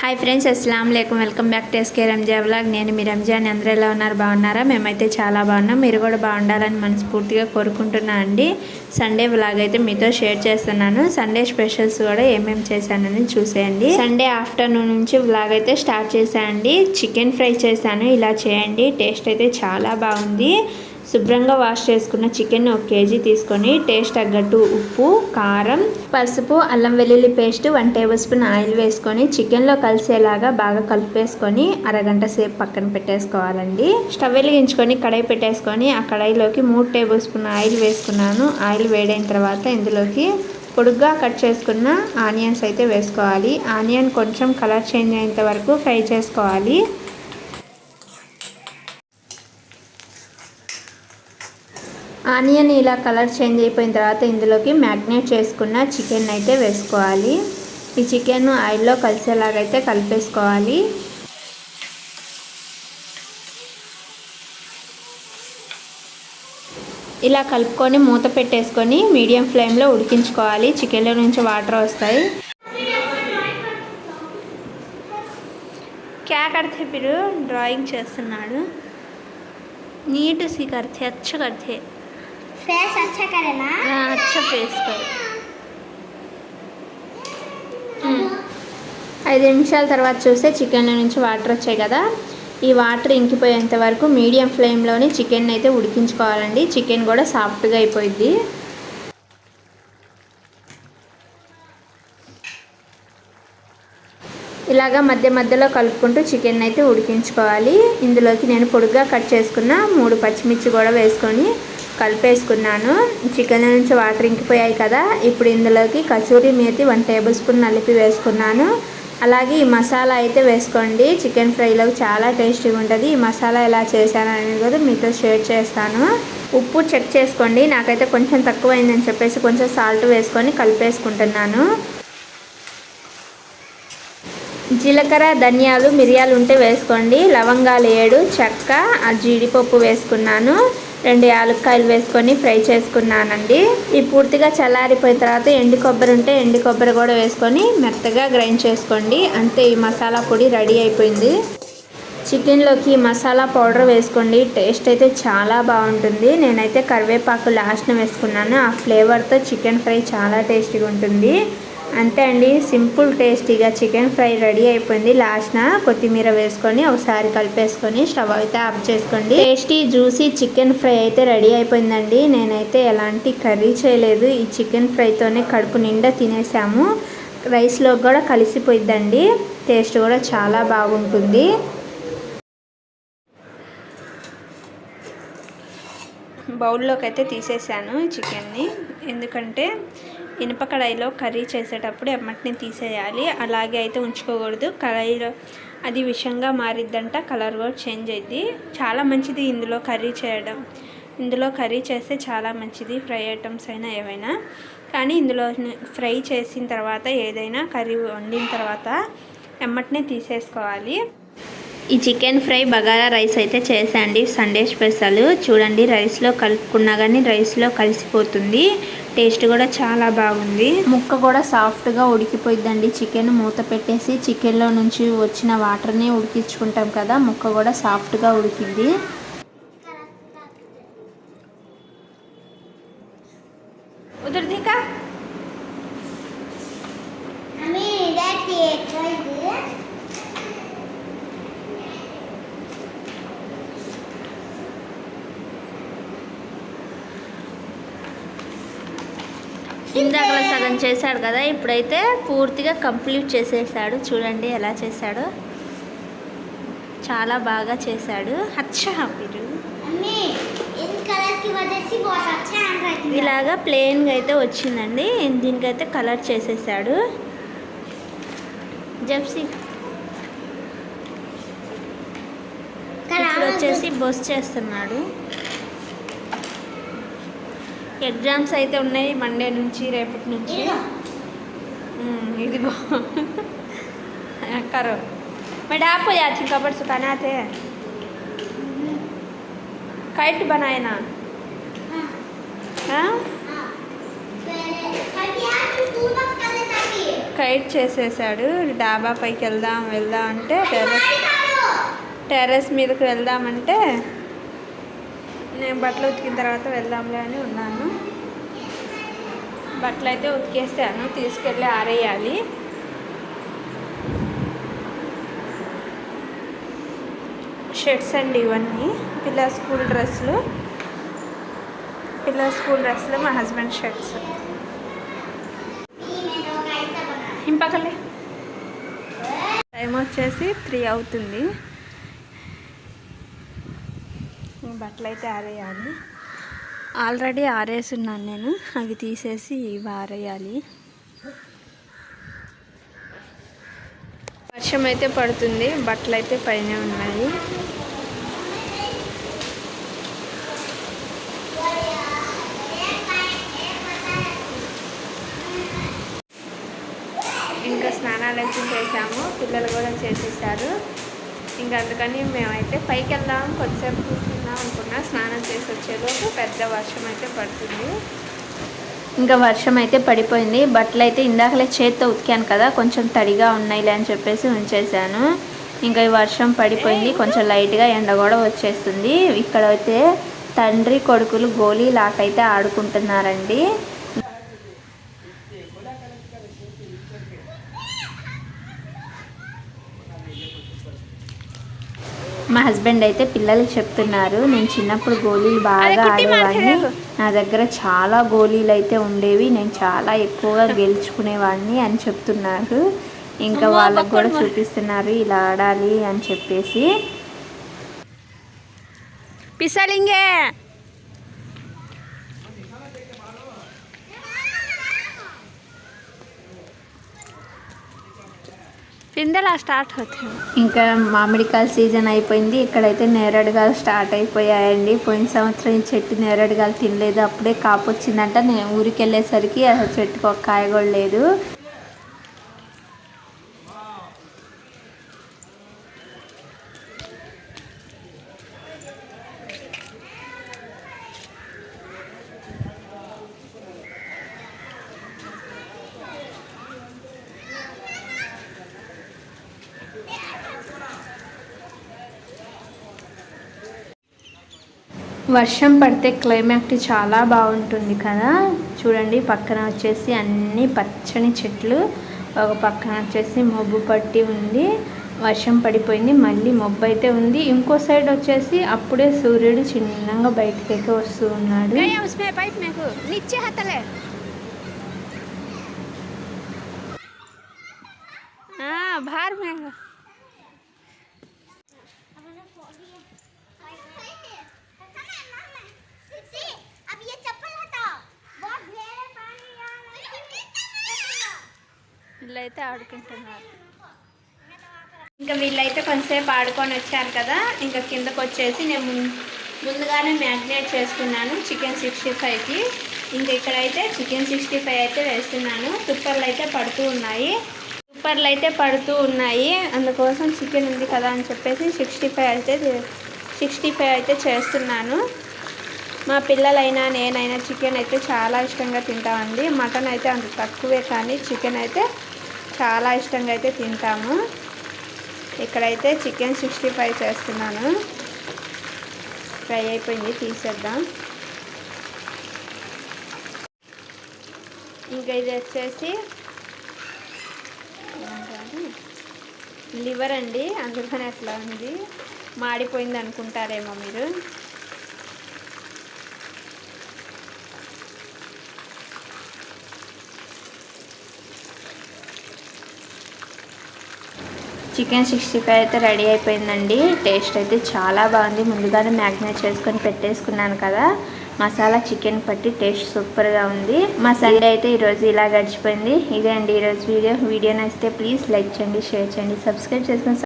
Hi friends అస్సలం లేకం welcome back to SK Ramza blog నేను మీ రంజాన్ అందరూ ఎలా ఉన్నారు? బాగున్నారా? మేమైతే చాలా బాగున్నాం. మీరు కూడా బాగుండాలని మనస్ఫూర్తిగా కోరుకుంటున్నా అండి. సండే బ్లాగ్ అయితే మీతో షేర్ చేస్తున్నాను. సండే స్పెషల్స్ కూడా ఏమేమి చేశానని చూసేయండి. సండే ఆఫ్టర్నూన్ నుంచి బ్లాగ్ అయితే స్టార్ట్ చేశానండి చికెన్ ఫ్రై చేశాను. ఇలా చేయండి. టేస్ట్ అయితే చాలా బాగుంది. శుభ్రంగా వాష్ చేసుకున్న చికెన్ ఒక కేజీ తీసుకొని టేస్ట్ తగ్గట్టు ఉప్పు కారం పసుపు అల్లం వెల్లుల్లి paste one tablespoon oil వేసుకొని చికెన్లో కలిసేలాగా బాగా కలిపేసుకొని అరగంట సేపు పక్కన పెట్టేసుకోవాలండి. స్టవ్ వెలిగించుకొని కడాయి పెట్టేసుకొని ఆ కడాయిలోకి మూడు టేబుల్ స్పూన్ ఆయిల్ వేసుకున్నాను. ఆయిల్ వేడైన తర్వాత ఇందులోకి పొడుగ్గా కట్ చేసుకున్న ఆనియన్స్ అయితే వేసుకోవాలి. ఆనియన్ కొంచెం కలర్ చేంజ్ అయ్యేంత వరకు ఫ్రై చేసుకోవాలి. ఆనియన్ ఇలా కలర్ చేంజ్ అయిపోయిన తర్వాత ఇందులోకి మ్యాగ్నేట్ చేసుకున్న చికెన్ అయితే వేసుకోవాలి. ఈ చికెన్ ఆయిల్లో కలిసేలాగైతే కలిపేసుకోవాలి. ఇలా కలుపుకొని మూత పెట్టేసుకొని మీడియం ఫ్లేమ్లో ఉడికించుకోవాలి. చికెన్లో నుంచి వాటర్ వస్తాయి. క్యా కడితే మీరు డ్రాయింగ్ చేస్తున్నాడు. నీట్ సి కడితే అచ్చ కడితే फेस अच्छा करे ना अच्छा ఫేస్ కర్ ఐదు నిమిషాల తర్వాత చూస్తే చికెన్లో నుంచి వాటర్ వచ్చాయి కదా ఈ వాటర్ ఇంకిపోయేంత వరకు మీడియం ఫ్లేమ్లోనే చికెన్ అయితే ఉడికించుకోవాలండి చికెన్ కూడా సాఫ్ట్గా అయిపోయింది ఇలాగా మధ్య మధ్యలో కలుపుకుంటూ చికెన్ అయితే ఉడికించుకోవాలి ఇందులోకి నేను పొడుగ్గా కట్ చేసుకున్న మూడు పచ్చిమిర్చి కూడా వేసుకొని కలిపేసుకున్నాను. చికెన్ నుంచి వాటర్ ఇంకిపోయాయి కదా. ఇప్పుడు ఇందులోకి kasuri methi one tablespoon నలిపి వేసుకున్నాను. అలాగే ఈ మసాలా అయితే వేసుకోండి. చికెన్ ఫ్రైలో చాలా టేస్టీగా ఉంటుంది. ఈ మసాలా ఎలా చేశాను అనేది కూడా మీతో షేర్ చేస్తాను. ఉప్పు చెక్ చేసుకోండి. నాకైతే కొంచెం తక్కువైందని చెప్పేసి కొంచెం సాల్ట్ వేసుకొని కలిపేసుకుంటున్నాను. జీలకర్ర ధనియాలు మిరియాలు ఉంటే వేసుకోండి. లవంగాలు ఏడు చెక్క ఆ జీడిపప్పు వేసుకున్నాను. రెండు యాలక్కాయలు వేసుకొని ఫ్రై చేసుకున్నానండి. ఈ పూర్తిగా చల్లారిపోయిన తర్వాత ఎండు కొబ్బరి ఉంటే ఎండు కొబ్బరి కూడా వేసుకొని మెత్తగా గ్రైండ్ చేసుకోండి. అంతే ఈ మసాలా పొడి రెడీ అయిపోయింది. చికెన్లోకి మసాలా పౌడర్ వేసుకోండి. టేస్ట్ అయితే చాలా బాగుంటుంది. నేనైతే కరివేపాకు లాస్ట్న వేసుకున్నాను. ఆ ఫ్లేవర్తో చికెన్ ఫ్రై చాలా టేస్టీగా ఉంటుంది. అంతే అండి సింపుల్ టేస్టీగా చికెన్ ఫ్రై రెడీ అయిపోయింది. లాస్ట్న కొత్తిమీర వేసుకొని ఒకసారి కలిపేసుకొని స్టవ్ అయితే ఆఫ్ చేసుకోండి. టేస్టీ జ్యూసీ చికెన్ ఫ్రై అయితే రెడీ అయిపోయిందండి. నేనైతే ఎలాంటి కర్రీ చేయలేదు. ఈ చికెన్ ఫ్రైతోనే కడుపు నిండా తినేసాము. రైస్లో కూడా కలిసిపోయిద్దండి. టేస్ట్ కూడా చాలా బాగుంటుంది. బౌల్లోకి అయితే తీసేసాను చికెన్ని. ఎందుకంటే ఇనుప కడాయిలో కర్రీ చేసేటప్పుడు ఎమ్మటిని తీసేయాలి. అలాగే అయితే ఉంచుకోకూడదు. కడాయిలో అది విషంగా మారిద్దంట కలర్ కూడా చేంజ్ అయింది చాలా మంచిది ఇందులో కర్రీ చేయడం. ఇందులో కర్రీ చేస్తే చాలా మంచిది ఫ్రై ఐటమ్స్ అయినా ఏవైనా. కానీ ఇందులో ఫ్రై చేసిన తర్వాత ఏదైనా కర్రీ వండిన తర్వాత ఎమ్మటినే తీసేసుకోవాలి. ఈ చికెన్ ఫ్రై బగారా రైస్ అయితే చేసండి సండే స్పెషల్. చూడండి రైస్లో కలుపుకున్నా కానీ రైస్లో కలిసిపోతుంది. టేస్ట్ కూడా చాలా బాగుంది. ముక్క కూడా సాఫ్ట్గా ఉడికిపోయిద్దండి. చికెన్ మూత పెట్టేసి చికెన్లో నుంచి వచ్చిన వాటర్ని ఉడికించుకుంటాం కదా ముక్క కూడా సాఫ్ట్గా ఉడికింది. ఉదురుదికా? ఇందాక సగం చేశాడు కదా ఇప్పుడైతే పూర్తిగా కంప్లీట్ చేసేసాడు. చూడండి ఎలా చేశాడు. చాలా బాగా చేశాడు. అచ్చా మీరు. ఇలాగా ప్లెయిన్గా అయితే వచ్చిందండి. దీనికైతే కలర్ చేసేసాడు. జెప్సీ. వచ్చేసి బొస్ చేస్తున్నాడు. ఎగ్జామ్స్ అయితే ఉన్నాయి మండే నుంచి రేపటి నుంచి हम्म, ఇదిగో करो मैं डाप हो जाती हूँ कपड़ सुखाने आते हैं काइट बनाए ना हाँ पहले कल यार तू तू मत कर लेता कि కైట్ చేసేసాడు డాబా పైకి వెళ్దాం వెళ్దాం అంటే టెర్రస్ టెర్రస్ మీదకి వెళ్దామంటే నేను బట్టలు ఉతికిన తర్వాత వెళ్దాంలే అని ఉన్నాను. బట్టలు అయితే ఉతికేసాను తీసుకెళ్ళి ఆరేయాలి. షర్ట్స్ అండి ఇవన్నీ పిల్లల స్కూల్ డ్రెస్సులు. పిల్లల స్కూల్ డ్రెస్సులు మా హస్బెండ్ షర్ట్స్. ఇంపకలే టైం వచ్చేసి త్రీ అవుతుంది ఈ బట్టలు అయితే ఆరేయాలి. ఆల్రెడీ ఆరేసున్నాను నేను. అవి తీసేసి ఇవి ఆరేయాలి వర్షం అయితే పడుతుంది. బట్టలు అయితే పైన ఉన్నాయి. ఇంకా స్నానాలు అయితే చేసాము పిల్లలు కూడా చేసేసారు. ఇంకా అందుకని మేమైతే పైకి వెళ్దాం కొద్దిసేపు కూర్చుందాం అనుకున్నా. స్నానం చేసి వచ్చేలోపు పెద్ద వర్షం అయితే పడుతుంది. ఇంకా వర్షం అయితే పడిపోయింది. బట్టలు అయితే ఇందాకలే చేత్తో ఉతికాను కదా కొంచెం తడిగా ఉన్నాయిలే అని చెప్పేసి ఉంచేసాను ఇంకా ఈ వర్షం పడిపోయింది. కొంచెం లైట్గా ఎండ కూడా వచ్చేస్తుంది. ఇక్కడ అయితే తండ్రి కొడుకులు గోళీ లాకైతే ఆడుకుంటున్నారండి. మా హస్బెండ్ అయితే పిల్లలకి చెప్తున్నారు. నేను చిన్నప్పుడు గోళీలు బాగా ఆడేవాడిని. నా దగ్గర చాలా గోళీలు అయితే ఉండేవి. నేను చాలా ఎక్కువగా గెలుచుకునేవాడిని అని చెప్తున్నారు. ఇంకా వాళ్ళకు కూడా చూపిస్తున్నారు. ఇలా ఆడాలి అని చెప్పేసి. పిసలింగే. పిందెలా స్టార్ట్ అవుతుంది? ఇంకా మామిడికాయల సీజన్ అయిపోయింది. ఇక్కడైతే నేరేడుగాయలు స్టార్ట్ అయిపోయాయండి. పోయిన సంవత్సరం ఈ చెట్టు నేరేడుగాయలు తినలేదు. అప్పుడే కాపు వచ్చిందంట. నేను ఊరికి వెళ్ళేసరికి ఆ చెట్టుకు ఒక కాయ కూడా లేదు. వర్షం పడితే క్లైమాక్ట్ చాలా బాగుంటుంది కదా. చూడండి పక్కన వచ్చేసి అన్ని పచ్చని చెట్లు. ఒక పక్కన వచ్చేసి మబ్బు పట్టి ఉంది. వర్షం పడిపోయింది మళ్ళీ మబ్బు అయితే ఉంది. ఇంకో సైడ్ వచ్చేసి అప్పుడే సూర్యుడు చిన్నగా బయటకి అయితే వస్తూ ఉన్నాడు. భార్ మేఘ వీళ్ళైతే ఆడుకుంటున్నారు. ఇంకా వీళ్ళైతే కొంచెంసేపు ఆడుకొని వచ్చారు కదా ఇంకా కిందకు వచ్చేసి నేను ముందుగానే మ్యాగ్నేట్ చేసుకున్నాను చికెన్ సిక్స్టీ ఫైవ్కి. ఇంకా ఇక్కడైతే చికెన్ సిక్స్టీ ఫైవ్ అయితే వేస్తున్నాను. తుప్పర్లు అయితే పడుతూ ఉన్నాయి. తుప్పర్లు అయితే పడుతూ ఉన్నాయి. అందుకోసం చికెన్ ఉంది కదా అని చెప్పేసి సిక్స్టీ ఫైవ్ అయితే సిక్స్టీ ఫైవ్ అయితే చేస్తున్నాను. మా పిల్లలైనా నేనైనా చికెన్ అయితే చాలా ఇష్టంగా తింటామండి. మటన్ అయితే అంత తక్కువే కానీ చికెన్ అయితే చాలా ఇష్టంగా అయితే తింటాము. ఇక్కడైతే చికెన్ సిక్స్టీ ఫైవ్ చేస్తున్నాను. ఫ్రై అయిపోయింది తీసేద్దాం. ఇంకా ఇది వచ్చేసి లివర్ అండి అందుకని అట్లా ఉంది. మాడిపోయింది అనుకుంటారేమో మీరు. చికెన్ సిక్స్టీ ఫైవ్ అయితే రెడీ అయిపోయిందండి. టేస్ట్ అయితే చాలా బాగుంది. ముందుగానే మ్యాగ్నేట్ చేసుకొని పెట్టేసుకున్నాను కదా. మసాలా చికెన్ పట్టి టేస్ట్ సూపర్గా ఉంది. మా సండే అయితే ఈరోజు ఇలా గడిచిపోయింది. ఇదే అండి ఈరోజు వీడియో. వీడియో నచ్చితే ప్లీజ్ లైక్ చేయండి షేర్ చేయండి సబ్స్క్రైబ్ చేసుకొని